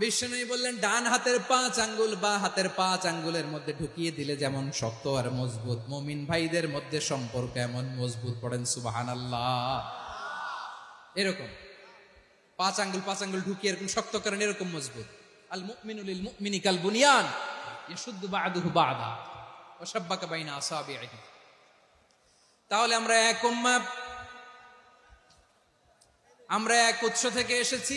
বিষ্ণুই বললেন, ডান হাতের পাঁচ আঙ্গুল বা হাতের পাঁচ আঙ্গুলের মধ্যে ঢুকিয়ে দিলে যেমন শক্ত আর মজবুত। মমিন ভাইদের মধ্যে সম্পর্ক এমন মজবুত পড়েন সুবাহান আল্লাহ এরকম। পাঁচ আঙ্গুল পাঁচ আঙ্গুল ঢুকিয়ে এরকম শক্ত করেন, এরকম মজবুত। আল মুমিনুল মুমিনি কাল বুনিয়ান, ইয়াশুদ্দু বা'দুহু বা'দা, ওয়া শাব্বাকা বাইনা আসাবিহি তাহলে আমরা এক আমরা এক উৎস থেকে এসেছি।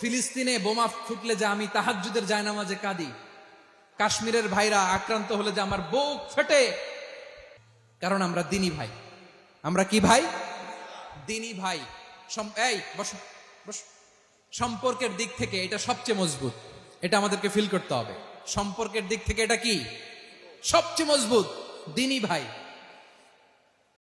ফিলিস্তিনে বোমা ফুটলে যে আমি তাহাজ্জুদের জায়নামাজে কাঁদি। কাশ্মীরের ভাইরা আক্রান্ত হলে যে আমার বুক ফেটে। কারণ আমরা দিনী ভাই। আমরা কি ভাই? দিনী ভাই। এই, বসো সম্পর্কের দিক থেকে এটা সবচেয়ে মজবুত। এটা আমাদেরকে ফিল করতে হবে। সম্পর্কের দিক থেকে এটা কি? সবচেয়ে মজবুত। দিনী ভাই।